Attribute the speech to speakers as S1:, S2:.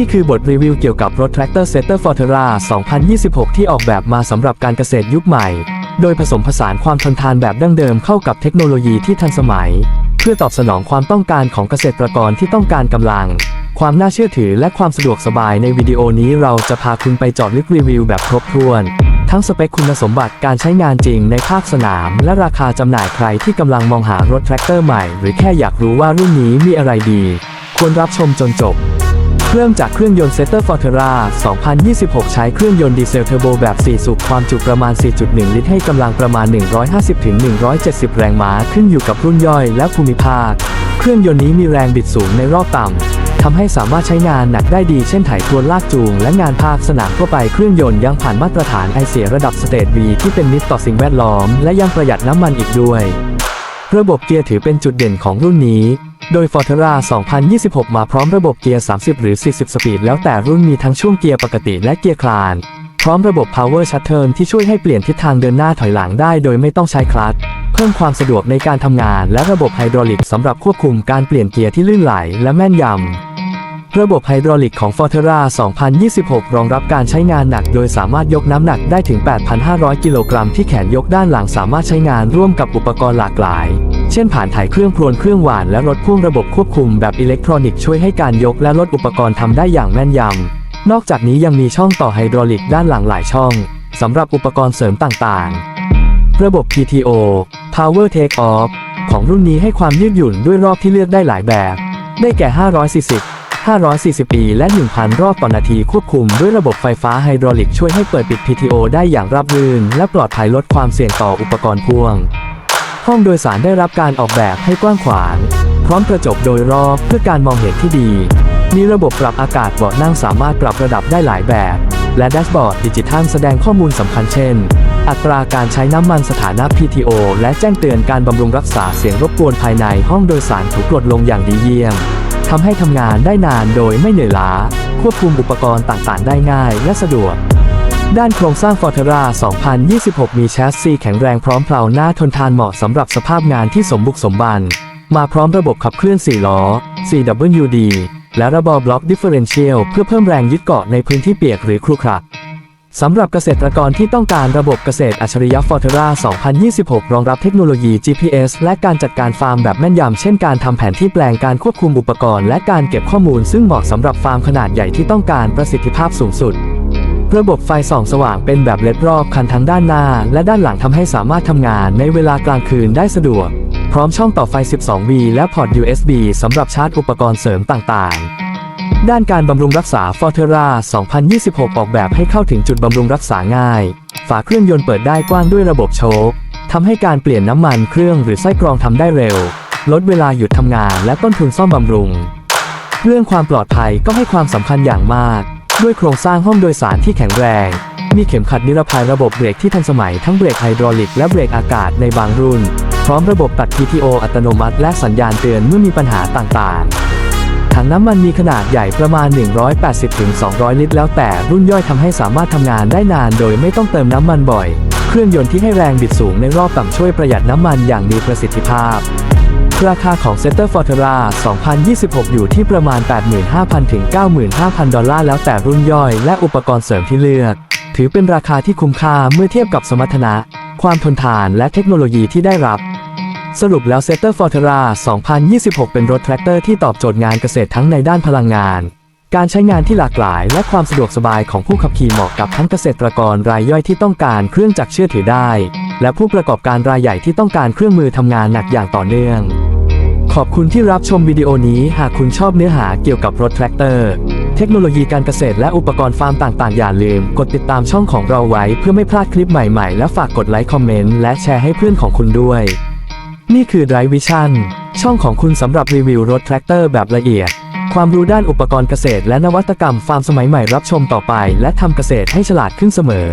S1: นี่คือบทรีวิวเกี่ยวกับรถ Tractor Setter Forterra 2026 ที่ออกแบบมาสำหรับการเกษตรยุคใหม่ โดยผสมผสานความทนทานแบบดั้งเดิมเข้ากับเทคโนโลยีที่ทันสมัย เพื่อตอบสนองความต้องการของเกษตรกรที่ต้องการกำลัง ความน่าเชื่อถือและความสะดวกสบายในวิดีโอนี้เราจะพาคุณไปจาะลึกรีวิวแบบครบถ้วน ทั้งสเปคคุณสมบัติการใช้งานจริงในภาคสนาม และราคาจำหน่ายใครที่กำลังมองหารถแทรกเตอร์ใหม่ หรือแค่อยากรู้ว่ารุ่นนี้มีอะไรดี ควรรับชมจนจบ เริ่มจากเครื่องยนต์ Setter Forterra 2026 ใช้เครื่องยนต์ดีเซลเทอร์โบแบบ 4 สูบความจุประมาณ 4.1 ลิตรให้กำลังประมาณ 150-170 แรงม้าขึ้นอยู่กับรุ่นย่อยและภูมิภาค เครื่องยนต์นี้มีแรงบิดสูงในรอบต่ำทำให้สามารถใช้งานหนักได้ดีเช่นไถทวนลากจูง และงานภาคสนามทั่วไปเครื่องยนต์ยังผ่านมาตรฐานไอเสียระดับสเตท V ที่เป็นมิตรต่อสิ่งแวดล้อม และยังประหยัดน้ำมันอีกด้วย ระบบเกียร์ถือเป็นจุดเด่นของรุ่นนี้ โดย Forterra 2026 มาพร้อมระบบเกียร์ 30 หรือ 40 สปีด แล้วแต่รุ่นมีทั้งช่วงเกียร์ปกติและเกียร์คลาน พร้อมระบบ Power Shutter ที่ช่วยให้เปลี่ยนทิศทางเดินหน้าถอยหลังได้โดยไม่ต้องใช้คลัตช์เพิ่มความสะดวกในการทำงาน และระบบไฮดรอลิกสำหรับควบคุมการเปลี่ยนเกียร์ที่ลื่นไหลและแม่นยำ ระบบไฮดรอลิกของ Forterra 2026 รองรับการใช้งานหนัก โดยสามารถยกน้ำหนักได้ถึง 8,500 กิโลกรัมที่แขนยกด้านหลังสามารถใช้งานร่วมกับอุปกรณ์หลากหลาย เช่นผ่านถ่ายเครื่องพรวนเครื่องหวานและรถพ่วงระบบควบคุมแบบอิเล็กทรอนิกส์ช่วยให้การยกและลดอุปกรณ์ทำได้อย่างแม่นยำ นอกจากนี้ยังมีช่องต่อไฮดรอลิกด้านหลังหลายช่องสำหรับอุปกรณ์เสริมต่างๆ ระบบ PTO Power Take Off ของรุ่นนี้ให้ความยืดหยุ่นด้วยรอบที่เลือกได้หลายแบบ ได้แก่ 540 540 e และ 1,000 รอบต่อนาทีควบคุมด้วยระบบไฟฟ้าไฮดรอลิกช่วยให้เปิดปิด PTO ได้อย่างราบรื่น และปลอดภัยลดความเสี่ยงต่ออุปกรณ์พ่วง ห้องโดยสารได้รับการออกแบบให้กว้างขวาง พร้อมกระจกโดยรอบเพื่อการมองเห็นที่ดี มีระบบปรับอากาศเบาะนั่งสามารถปรับระดับได้หลายแบบ และแดชบอร์ดดิจิทัลแสดงข้อมูลสำคัญเช่น อัตราการใช้น้ำมันสถานะ PTO และแจ้งเตือนการบำรุงรักษาเสียงรบกวนภายในห้องโดยสารถูกกดลงอย่างดีเยี่ยมทำให้ทำงานได้นานโดยไม่เหนื่อยล้า ควบคุมอุปกรณ์ต่างๆ ได้ง่ายและสะดวก ด้านโครงสร้าง Forterra 2026 มีแชสซีแข็งแรงพร้อมเพลาหน้าทนทานเหมาะสำหรับสภาพงานที่สมบุกสมบัน มาพร้อมระบบขับเคลื่อน 4 ล้อ 4WD และระบบบล็อกดิฟเฟอเรนเชียลเพื่อเพิ่มแรงยึดเกาะในพื้นที่เปียกหรือครุขระสำหรับเกษตรกรที่ต้องการระบบเกษตรอัจฉริยะ Forterra 2026 รองรับเทคโนโลยี GPS และการจัดการฟาร์มแบบแม่นยำ เช่นการทำแผนที่แปลงการควบคุมอุปกรณ์และการเก็บข้อมูลซึ่งเหมาะสำหรับฟาร์มขนาดใหญ่ที่ต้องการประสิทธิภาพสูงสุด ระบบไฟส่องสว่างเป็นแบบเลดรอบคันทั้งด้านหน้า และด้านหลังทำให้สามารถทำงานในเวลากลางคืนได้สะดวก พร้อมช่องต่อไฟ 12V และพอร์ต USB สำหรับชาร์จอุปกรณ์เสริมต่างๆด้านการบำรุงรักษา Forterra 2026 ออกแบบให้เข้าถึงจุดบำรุงรักษาง่าย ฝาเครื่องยนต์เปิดได้กว้างด้วยระบบโชคทำให้การเปลี่ยนน้ำมันเครื่องหรือไส้กรองทำได้เร็ว ลดเวลาหยุดทำงานและต้นทุนซ่อมบำรุง เรื่องความปลอดภัยก็ให้ความสำคัญอย่างมาก ด้วยโครงสร้างห้องโดยสารที่แข็งแรง มีเข็มขัดนิรภัยระบบเบรกที่ทันสมัยทั้งเบรกไฮดรอลิกและเบรกอากาศในบางรุ่น พร้อมระบบตัด PTO อัตโนมัติ และสัญญาณเตือนเมื่อมีปัญหาต่างๆ ถังน้ำมันมีขนาดใหญ่ประมาณ 180-200 ลิตร แล้วแต่รุ่นย่อยทำให้สามารถทำงานได้นานโดยไม่ต้องเติมน้ำมันบ่อย เครื่องยนต์ที่ให้แรงบิดสูงในรอบต่ำช่วยประหยัดน้ำมันอย่างมีประสิทธิภาพ ราคาของ Setter f o r t e r a 2026 อยู่ที่ประมาณ 85,000 ถึง 95,000 ดอลลาร์แล้วแต่รุ่นย่อยและอุปกรณ์เสริมที่เลือก ถือเป็นราคาที่คุ้มค่าเมื่อเทียบกับสมรรถนะ ความทนทานและเทคโนโลยีที่ได้รับสรุปแล้ว Setter f o r t e r a 2026 เป็นรถแทรกเตอร์ที่ตอบโจทย์งานเกษตรทั้งในด้านพลังงาน การใช้งานที่หลากหลาย และความสะดวกสบายของผู้ขับขี่เหมาะกับทั้งเกษตรกรรายย่อยที่ต้องการเครื่องจักรเชื่อถือได้ และผู้ประกอบการรายใหญ่ที่ต้องการเครื่องมือทำงานหนักอย่างต่อเนื่อง ขอบคุณที่รับชมวิดีโอนี้หากคุณชอบเนื้อหาเกี่ยวกับรถแทรกเตอร์ เทคโนโลยีการเกษตรและอุปกรณ์ฟาร์มต่างๆ อย่าลืม กดติดตามช่องของเราไว้เพื่อไม่พลาดคลิปใหม่ๆ และฝากกดไลค์คอมเมนต์และแชร์ให้เพื่อนของคุณด้วย นี่คือ Drive Vision ช่องของคุณสำหรับรีวิวรถแทรกเตอร์แบบละเอียด ความรู้ด้านอุปกรณ์เกษตรและนวัตกรรมฟาร์มสมัยใหม่รับชมต่อไป และทำเกษตรให้ฉลาดขึ้นเสมอ